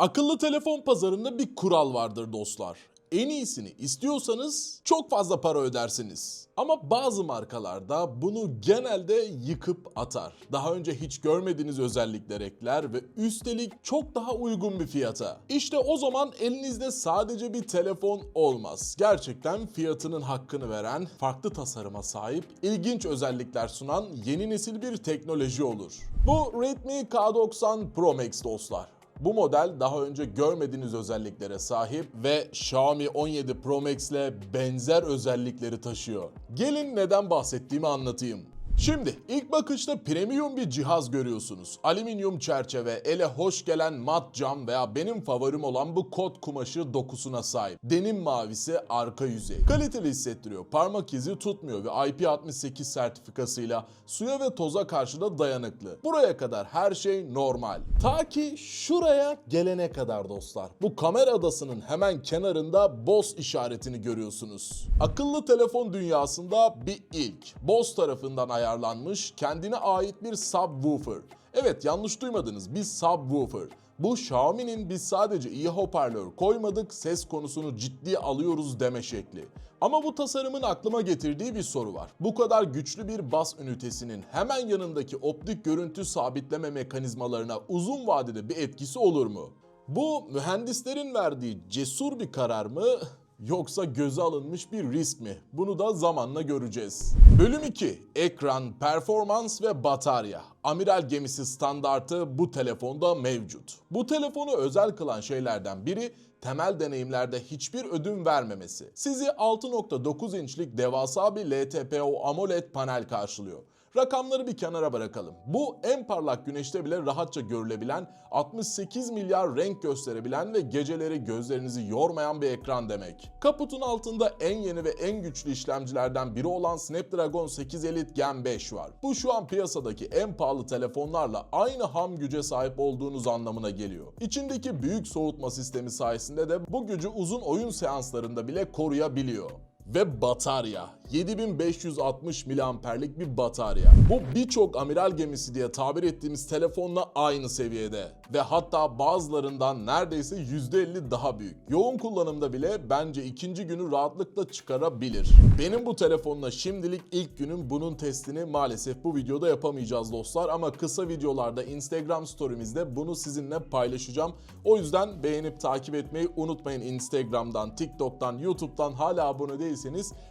Akıllı telefon pazarında bir kural vardır dostlar. En iyisini istiyorsanız çok fazla para ödersiniz. Ama bazı markalarda bunu genelde yıkıp atar. Daha önce hiç görmediğiniz özellikler ekler ve üstelik çok daha uygun bir fiyata. İşte o zaman elinizde sadece bir telefon olmaz. Gerçekten fiyatının hakkını veren, farklı tasarıma sahip, ilginç özellikler sunan yeni nesil bir teknoloji olur. Bu Redmi K90 Pro Max dostlar. Bu model daha önce görmediğiniz özelliklere sahip ve Xiaomi 17 Pro Max ile benzer özellikleri taşıyor. Gelin neden bahsettiğimi anlatayım. Şimdi ilk bakışta premium bir cihaz görüyorsunuz. Alüminyum çerçeve, ele hoş gelen mat cam veya benim favorim olan bu kot kumaşı dokusuna sahip. Denim mavisi arka yüzey. Kaliteli hissettiriyor. Parmak izi tutmuyor ve IP68 sertifikasıyla suya ve toza karşı da dayanıklı. Buraya kadar her şey normal. Ta ki şuraya gelene kadar dostlar. Bu kamera adasının hemen kenarında BOS işaretini görüyorsunuz. Akıllı telefon dünyasında bir ilk. BOS tarafından ayarlanmış kendine ait bir subwoofer. Evet yanlış duymadınız bir subwoofer. Bu Xiaomi'nin biz sadece iyi hoparlör koymadık ses konusunu ciddiye alıyoruz deme şekli. Ama bu tasarımın aklıma getirdiği bir soru var. Bu kadar güçlü bir bas ünitesinin hemen yanındaki optik görüntü sabitleme mekanizmalarına uzun vadede bir etkisi olur mu? Bu mühendislerin verdiği cesur bir karar mı yoksa göze alınmış bir risk mi? Bunu da zamanla göreceğiz. Bölüm 2. Ekran, performans ve batarya. Amiral gemisi standartı bu telefonda mevcut. Bu telefonu özel kılan şeylerden biri temel deneyimlerde hiçbir ödün vermemesi. Sizi 6.9 inçlik devasa bir LTPO AMOLED panel karşılıyor. Rakamları bir kenara bırakalım. Bu en parlak güneşte bile rahatça görülebilen, 68 milyar renk gösterebilen ve geceleri gözlerinizi yormayan bir ekran demek. Kaputun altında en yeni ve en güçlü işlemcilerden biri olan Snapdragon 8 Elite Gen 5 var. Bu şu an piyasadaki en pahalı telefonlarla aynı ham güce sahip olduğunuz anlamına geliyor. İçindeki büyük soğutma sistemi sayesinde de bu gücü uzun oyun seanslarında bile koruyabiliyor ve batarya. 7560 miliamperlik bir batarya. Bu birçok amiral gemisi diye tabir ettiğimiz telefonla aynı seviyede ve hatta bazılarından neredeyse %50 daha büyük. Yoğun kullanımda bile bence ikinci günü rahatlıkla çıkarabilir. Benim bu telefonla şimdilik ilk günüm bunun testini maalesef bu videoda yapamayacağız dostlar ama kısa videolarda Instagram story'mizde bunu sizinle paylaşacağım. O yüzden beğenip takip etmeyi unutmayın Instagram'dan, TikTok'tan, YouTube'dan hala abone değilseniz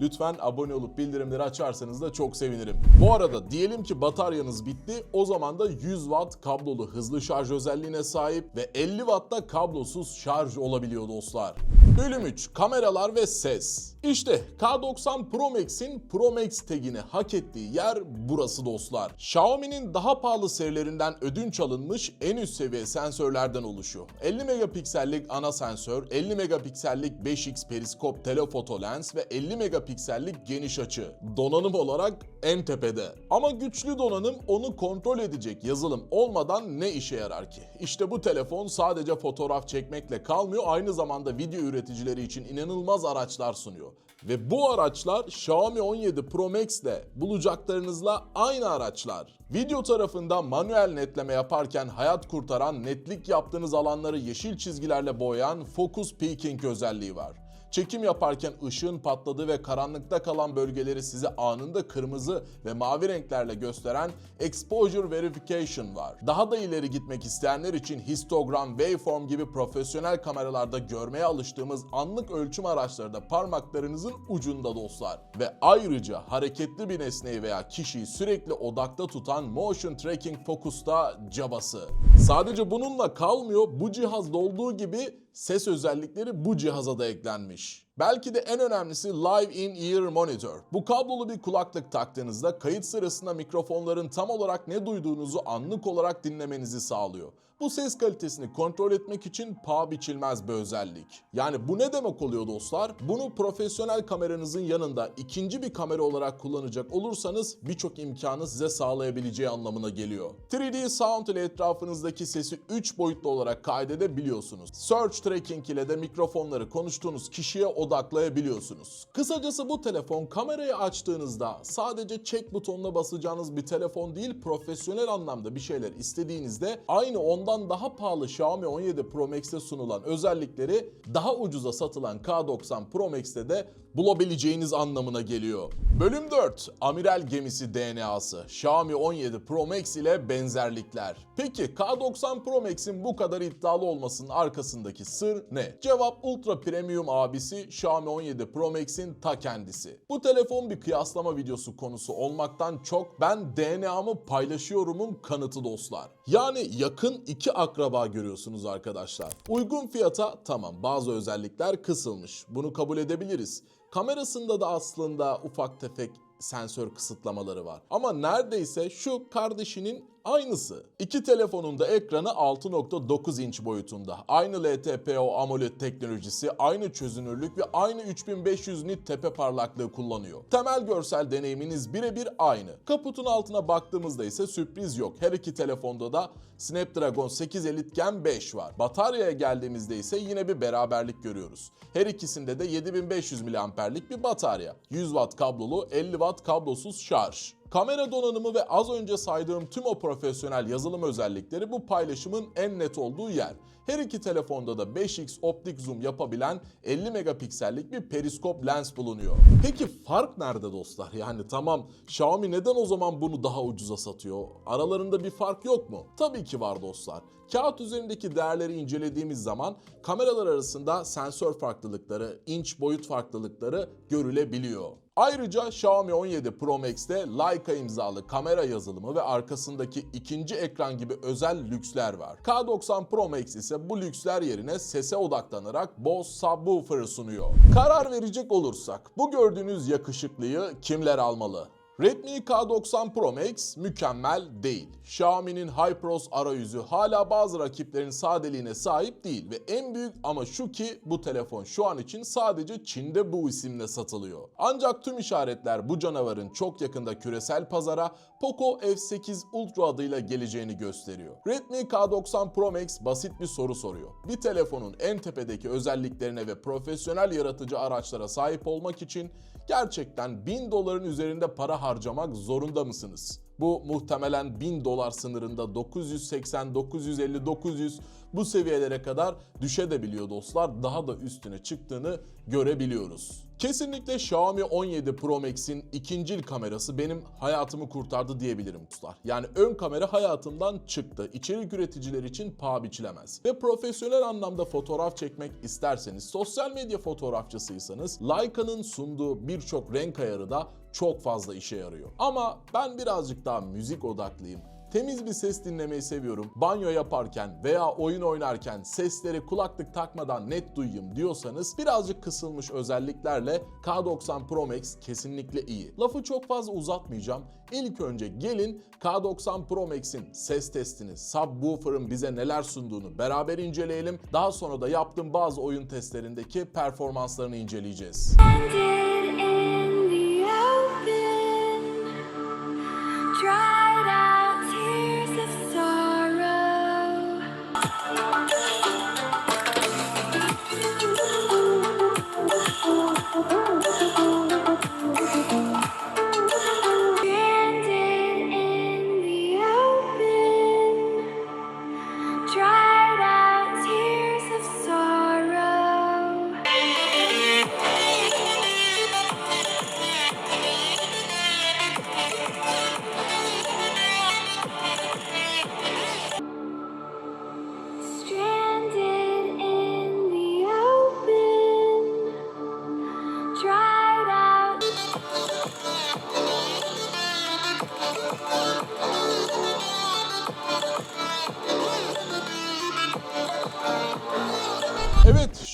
lütfen abone olup bildirimleri açarsanız da çok sevinirim. Bu arada diyelim ki bataryanız bitti o zaman da 100 watt kablolu hızlı şarj özelliğine sahip ve 50 wattta kablosuz şarj olabiliyor dostlar. Bölüm 3 kameralar ve ses. İşte K90 Pro Max'in Pro Max tagini hak ettiği yer burası dostlar. Xiaomi'nin daha pahalı serilerinden ödünç alınmış en üst seviye sensörlerden oluşuyor. 50 megapiksellik ana sensör, 50 megapiksellik 5x periskop telefoto lens ve 50 megapiksellik geniş açı. Donanım olarak en tepede. Ama güçlü donanım onu kontrol edecek yazılım olmadan ne işe yarar ki? İşte bu telefon sadece fotoğraf çekmekle kalmıyor aynı zamanda video üreticileri için inanılmaz araçlar sunuyor. Ve bu araçlar Xiaomi 17 Pro Max ile bulacaklarınızla aynı araçlar. Video tarafında manuel netleme yaparken hayat kurtaran netlik yaptığınız alanları yeşil çizgilerle boyayan Focus Peaking özelliği var. Çekim yaparken ışığın patladığı ve karanlıkta kalan bölgeleri size anında kırmızı ve mavi renklerle gösteren Exposure Verification var. Daha da ileri gitmek isteyenler için histogram, waveform gibi profesyonel kameralarda görmeye alıştığımız anlık ölçüm araçları da parmaklarınızın ucunda dostlar. Ve ayrıca hareketli bir nesneyi veya kişiyi sürekli odakta tutan Motion Tracking Focus da cabası. Sadece bununla kalmıyor, bu cihazda olduğu gibi ses özellikleri bu cihaza da eklenmiş. Belki de en önemlisi Live In-Ear Monitor. Bu kablolu bir kulaklık taktığınızda kayıt sırasında mikrofonların tam olarak ne duyduğunuzu anlık olarak dinlemenizi sağlıyor. Bu ses kalitesini kontrol etmek için paha biçilmez bir özellik. Yani bu ne demek oluyor dostlar? Bunu profesyonel kameranızın yanında ikinci bir kamera olarak kullanacak olursanız birçok imkanı size sağlayabileceği anlamına geliyor. 3D Sound ile etrafınızdaki sesi 3 boyutlu olarak kaydedebiliyorsunuz. Search Tracking ile de mikrofonları konuştuğunuz kişiye odaklayabiliyorsunuz. Kısacası bu telefon kamerayı açtığınızda sadece çek butonuna basacağınız bir telefon değil, profesyonel anlamda bir şeyler istediğinizde aynı ondan daha pahalı Xiaomi 17 Pro Max'te sunulan özellikleri daha ucuza satılan K90 Pro Max'te de bulabileceğiniz anlamına geliyor. Bölüm 4. Amiral gemisi DNA'sı. Xiaomi 17 Pro Max ile benzerlikler. Peki K90 Pro Max'in bu kadar iddialı olmasının arkasındaki sır ne? Cevap Ultra Premium abisi Xiaomi 17 Pro Max'in ta kendisi. Bu telefon bir kıyaslama videosu konusu olmaktan çok ben DNA'mı paylaşıyorumun kanıtı dostlar. Yani yakın iki akraba görüyorsunuz arkadaşlar. Uygun fiyata tamam bazı özellikler kısılmış. Bunu kabul edebiliriz. Kamerasında da aslında ufak tefek sensör kısıtlamaları var. Ama neredeyse şu kardeşinin aynısı. İki telefonun da ekranı 6.9 inç boyutunda. Aynı LTPO AMOLED teknolojisi, aynı çözünürlük ve aynı 3500 nit tepe parlaklığı kullanıyor. Temel görsel deneyiminiz birebir aynı. Kaputun altına baktığımızda ise sürpriz yok. Her iki telefonda da Snapdragon 8 Elite Gen 5 var. Bataryaya geldiğimizde ise yine bir beraberlik görüyoruz. Her ikisinde de 7500 mAh'lik bir batarya. 100 Watt kablolu, 50 Watt kablosuz şarj. Kamera donanımı ve az önce saydığım tüm o profesyonel yazılım özellikleri bu paylaşımın en net olduğu yer. Her iki telefonda da 5x optik zoom yapabilen 50 megapiksellik bir periskop lens bulunuyor. Peki fark nerede dostlar? Yani tamam Xiaomi neden o zaman bunu daha ucuza satıyor? Aralarında bir fark yok mu? Tabii ki var dostlar. Kağıt üzerindeki değerleri incelediğimiz zaman kameralar arasında sensör farklılıkları, inç boyut farklılıkları görülebiliyor. Ayrıca Xiaomi 17 Pro Max'te Leica imzalı kamera yazılımı ve arkasındaki ikinci ekran gibi özel lüksler var. K90 Pro Max ise bu lüksler yerine sese odaklanarak Bose subwoofer sunuyor. Karar verecek olursak bu gördüğünüz yakışıklıyı kimler almalı? Redmi K90 Pro Max mükemmel değil. Xiaomi'nin HyperOS arayüzü hala bazı rakiplerin sadeliğine sahip değil ve en büyük ama şu ki bu telefon şu an için sadece Çin'de bu isimle satılıyor. Ancak tüm işaretler bu canavarın çok yakında küresel pazara Poco F8 Ultra adıyla geleceğini gösteriyor. Redmi K90 Pro Max basit bir soru soruyor. Bir telefonun en tepedeki özelliklerine ve profesyonel yaratıcı araçlara sahip olmak için gerçekten 1000 doların üzerinde para harcamak zorunda mısınız? Bu muhtemelen 1000 dolar sınırında 980, 950, 900 bu seviyelere kadar düşebiliyor dostlar. Daha da üstüne çıktığını görebiliyoruz. Kesinlikle Xiaomi 17 Pro Max'in ikincil kamerası benim hayatımı kurtardı diyebilirim dostlar. Yani ön kamera hayatımdan çıktı. İçerik üreticiler için paha biçilemez. Ve profesyonel anlamda fotoğraf çekmek isterseniz, sosyal medya fotoğrafçısıysanız Leica'nın sunduğu birçok renk ayarı da çok fazla işe yarıyor. Ama ben birazcık daha müzik odaklıyım. Temiz bir ses dinlemeyi seviyorum. Banyo yaparken veya oyun oynarken sesleri kulaklık takmadan net duyayım diyorsanız birazcık kısılmış özelliklerle K90 Pro Max kesinlikle iyi. Lafı çok fazla uzatmayacağım. İlk önce gelin K90 Pro Max'in ses testini, subwoofer'ın bize neler sunduğunu beraber inceleyelim. Daha sonra da yaptığım bazı oyun testlerindeki performanslarını inceleyeceğiz. Landed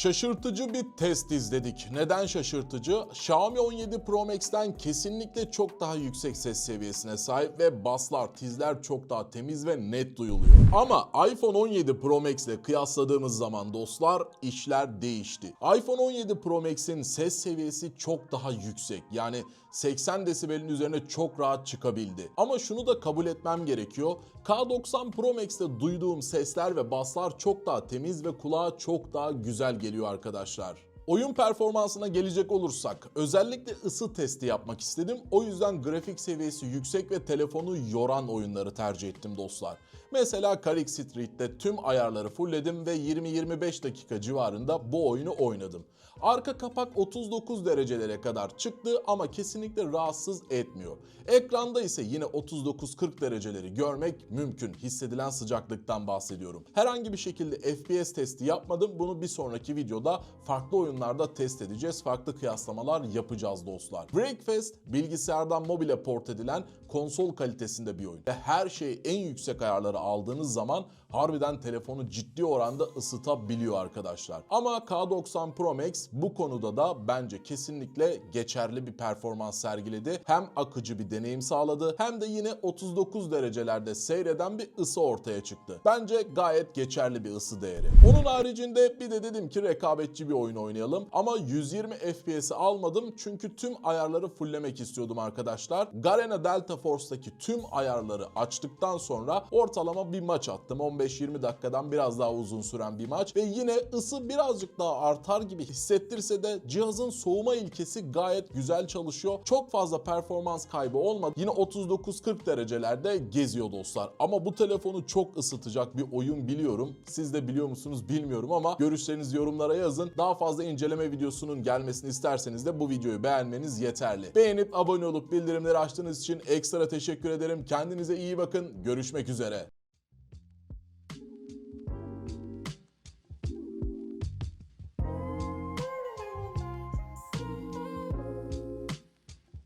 şaşırtıcı bir test izledik. Neden şaşırtıcı? Xiaomi 17 Pro Max'ten kesinlikle çok daha yüksek ses seviyesine sahip ve baslar, tizler çok daha temiz ve net duyuluyor. Ama iPhone 17 Pro Max ile kıyasladığımız zaman dostlar işler değişti. iPhone 17 Pro Max'in ses seviyesi çok daha yüksek. Yani 80 desibelin üzerine çok rahat çıkabildi. Ama şunu da kabul etmem gerekiyor. K90 Pro Max'te duyduğum sesler ve baslar çok daha temiz ve kulağa çok daha güzel geliyor arkadaşlar. Oyun performansına gelecek olursak özellikle ısı testi yapmak istedim. O yüzden grafik seviyesi yüksek ve telefonu yoran oyunları tercih ettim dostlar. Mesela Carrick Street'te tüm ayarları fullledim ve 20-25 dakika civarında bu oyunu oynadım. Arka kapak 39 derecelere kadar çıktı ama kesinlikle rahatsız etmiyor. Ekranda ise yine 39-40 dereceleri görmek mümkün. Hissedilen sıcaklıktan bahsediyorum. Herhangi bir şekilde FPS testi yapmadım. Bunu bir sonraki videoda farklı oyunlarda test edeceğiz. Farklı kıyaslamalar yapacağız dostlar. Breakfast bilgisayardan mobile port edilen konsol kalitesinde bir oyun. Ve her şeyi en yüksek ayarları aldığınız zaman harbiden telefonu ciddi oranda ısıtabiliyor arkadaşlar. Ama K90 Pro Max bu konuda da bence kesinlikle geçerli bir performans sergiledi. Hem akıcı bir deneyim sağladı hem de yine 39 derecelerde seyreden bir ısı ortaya çıktı. Bence gayet geçerli bir ısı değeri. Onun haricinde bir de dedim ki rekabetçi bir oyun oynayalım ama 120 FPS'i almadım çünkü tüm ayarları fulllemek istiyordum arkadaşlar. Garena Delta Force'daki tüm ayarları açtıktan sonra ortalama bir maç attım. 15-20 dakikadan biraz daha uzun süren bir maç ve yine ısı birazcık daha artar gibi hissettirse de cihazın soğuma ilkesi gayet güzel çalışıyor. Çok fazla performans kaybı olmadı. Yine 39-40 derecelerde geziyor dostlar. Ama bu telefonu çok ısıtacak bir oyun biliyorum. Siz de biliyor musunuz bilmiyorum ama görüşlerinizi yorumlara yazın. Daha fazla inceleme videosunun gelmesini isterseniz de bu videoyu beğenmeniz yeterli. Beğenip abone olup bildirimleri açtığınız için ekstra teşekkür ederim. Kendinize iyi bakın. Görüşmek üzere.